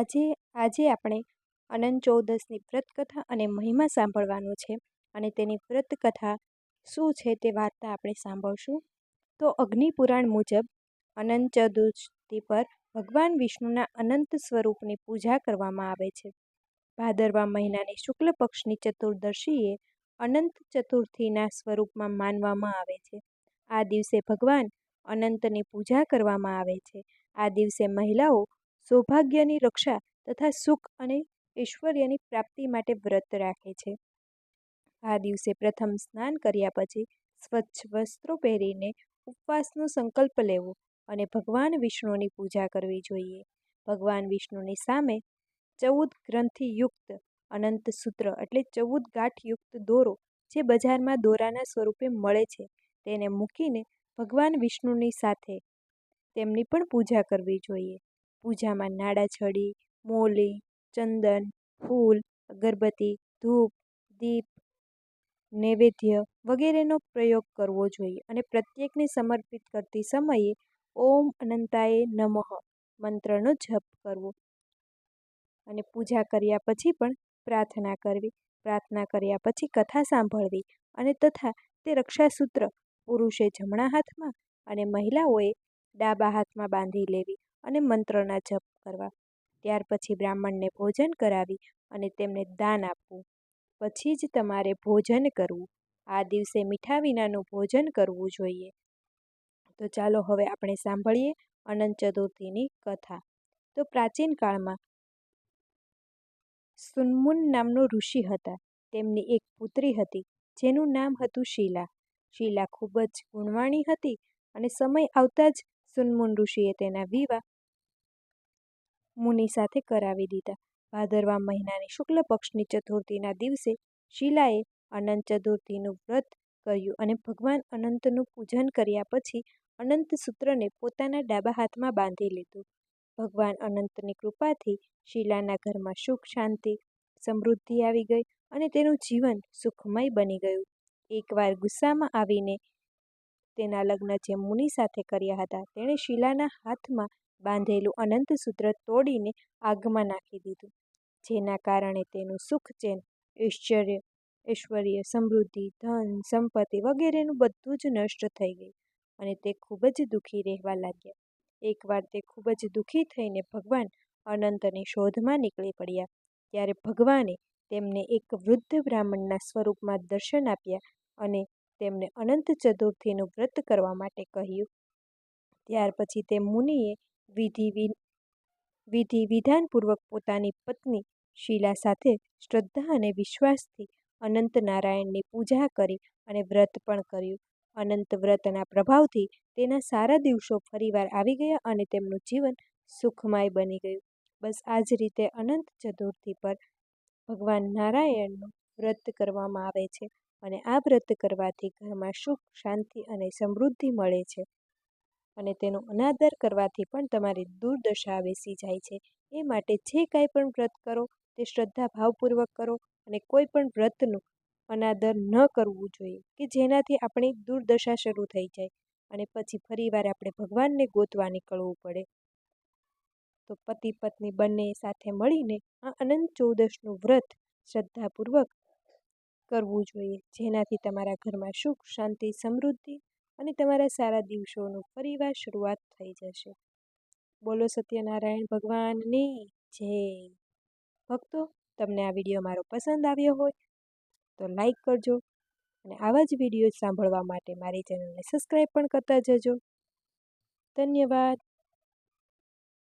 આજે આજે આપણે અનંત ચૌદસની વ્રતકથા અને મહિમા સાંભળવાનો છે અને તેની વ્રતકથા શું છે તે વાર્તા આપણે સાંભળશું. તો અગ્નિપુરાણ મુજબ અનંત ચતુર્થી પર ભગવાન વિષ્ણુના અનંત સ્વરૂપની પૂજા કરવામાં આવે છે. ભાદરવા મહિનાની શુક્લ પક્ષની ચતુર્દશીએ અનંત ચતુર્થીના સ્વરૂપમાં માનવામાં આવે છે. આ દિવસે ભગવાન અનંતની પૂજા કરવામાં આવે છે. આ દિવસે મહિલાઓ સૌભાગ્યની રક્ષા તથા સુખ અને ઐશ્વર્યની પ્રાપ્તિ માટે વ્રત રાખે છે. આ દિવસે પ્રથમ સ્નાન કર્યા પછી સ્વચ્છ વસ્ત્રો પહેરીને ઉપવાસનો સંકલ્પ લેવો અને ભગવાન વિષ્ણુની પૂજા કરવી જોઈએ. ભગવાન વિષ્ણુની સામે ચૌદ ગ્રંથિયુક્ત અનંત સૂત્ર એટલે ચૌદ ગાંઠયુક્ત દોરો જે બજારમાં દોરાના સ્વરૂપે મળે છે, તેને મૂકીને ભગવાન વિષ્ણુની સાથે તેમની પણ પૂજા કરવી જોઈએ. પૂજામાં નાડાછડી, મોલી, ચંદન, ફૂલ, અગરબત્તી, ધૂપ, દીપ, નૈવેદ્ય વગેરેનો પ્રયોગ કરવો જોઈએ અને પ્રત્યેકને સમર્પિત કરતી સમયે ઓમ અનંતાય નમઃ મંત્રનો જપ કરવો. અને પૂજા કર્યા પછી પણ પ્રાર્થના કરવી. પ્રાર્થના કર્યા પછી કથા સાંભળવી અને તથા તે રક્ષાસૂત્ર પુરુષે જમણા હાથમાં અને મહિલાઓએ ડાબા હાથમાં બાંધી લેવી. અને મંત્રના જપ કરવા. ત્યાર પછી બ્રાહ્મણને ભોજન કરાવી અને તેમને દાન આપવું. પછી જ તમારે ભોજન કરવું. આ દિવસે મીઠા વિનાનું ભોજન કરવું જોઈએ. તો ચાલો હવે આપણે સાંભળીએ અનંત ચતુર્થીની કથા. તો પ્રાચીન કાળમાં સુનમુન નામનો ઋષિ હતા. તેમની એક પુત્રી હતી, જેનું નામ હતું શીલા. શીલા ખૂબ જ ગુણવાણી હતી અને સમય આવતા જ સુનમુન ઋષિએ તેના વિવાહ મુનિ સાથે કરાવી દીધા. ભાદરવા મહિનાની શુક્લ પક્ષની ચતુર્થીના દિવસે શીલાએ અનંત ચતુર્થીનું વ્રત કર્યું અને ભગવાન અનંતનું પૂજન કર્યા પછી અનંત સૂત્રને પોતાના ડાબા હાથમાં બાંધી લીધું. ભગવાન અનંતની કૃપાથી શીલાના ઘરમાં સુખ, શાંતિ, સમૃદ્ધિ આવી ગઈ અને તેનું જીવન સુખમય બની ગયું. એકવાર ગુસ્સામાં આવીને તેના લગ્ન જે મુનિ સાથે કર્યા હતા, તેણે શીલાના હાથમાં બાંધેલું અનંત સૂત્ર તોડીને આગમાં નાખી દીધું. જેના કારણે તેનું સુખ, ચેન, ઐશ્વર્ય ઐશ્વર્ય, સમૃદ્ધિ, ધન, સંપત્તિ વગેરેનું બધું જ નષ્ટ થઈ ગયું અને તે ખૂબ જ દુઃખી રહેવા લાગ્યા. એકવાર તે ખૂબ જ દુઃખી થઈને ભગવાન અનંતની શોધમાં નીકળી પડ્યા, ત્યારે ભગવાને તેમને એક વૃદ્ધ બ્રાહ્મણના સ્વરૂપમાં દર્શન આપ્યા અને તેમને અનંત ચતુર્થીનું વ્રત કરવા માટે કહ્યું. ત્યાર પછી તે મુનિએ વિધિ વિધિ વિધાનપૂર્વક પોતાની પત્ની શીલા સાથે શ્રદ્ધા અને વિશ્વાસથી અનંત નારાયણની પૂજા કરી અને વ્રત પણ કર્યું. અનંત વ્રતના પ્રભાવથી તેના સારા દિવસો ફરીવાર આવી ગયા અને તેમનું જીવન સુખમય બની ગયું. બસ આ જ રીતે અનંત ચતુર્થી પર ભગવાન નારાયણનું વ્રત કરવામાં આવે છે અને આ વ્રત કરવાથી ઘરમાં સુખ, શાંતિ અને સમૃદ્ધિ મળે છે. અને તેનો અનાદર કરવાથી પણ તમારી દુર્દશા બેસી જાય છે. એ માટે જે કાંઈ પણ વ્રત કરો, તે શ્રદ્ધા ભાવપૂર્વક કરો અને કોઈ પણ વ્રતનું અનાદર ન કરવું જોઈએ, કે જેનાથી આપણી દુર્દશા શરૂ થઈ જાય અને પછી ફરીવાર આપણે ભગવાનને ગોતવા નીકળવું પડે. તો પતિ પત્ની બંને સાથે મળીને આ અનંત ચૌદશનું વ્રત શ્રદ્ધાપૂર્વક કરવું જોઈએ, જેનાથી તમારા ઘરમાં સુખ, શાંતિ, સમૃદ્ધિ અને તમારા સારા દિવસોનું ફરીવાર શરૂઆત થઈ જશે. બોલો સત્યનારાયણ ભગવાનની જય. ભક્તો, તમને આ વીડિયો મારો પસંદ આવ્યો હોય તો લાઈક કરજો અને આવા જ વીડિયો સાંભળવા માટે મારી ચેનલને સબસ્ક્રાઈબ પણ કરતા જજો. ધન્યવાદ.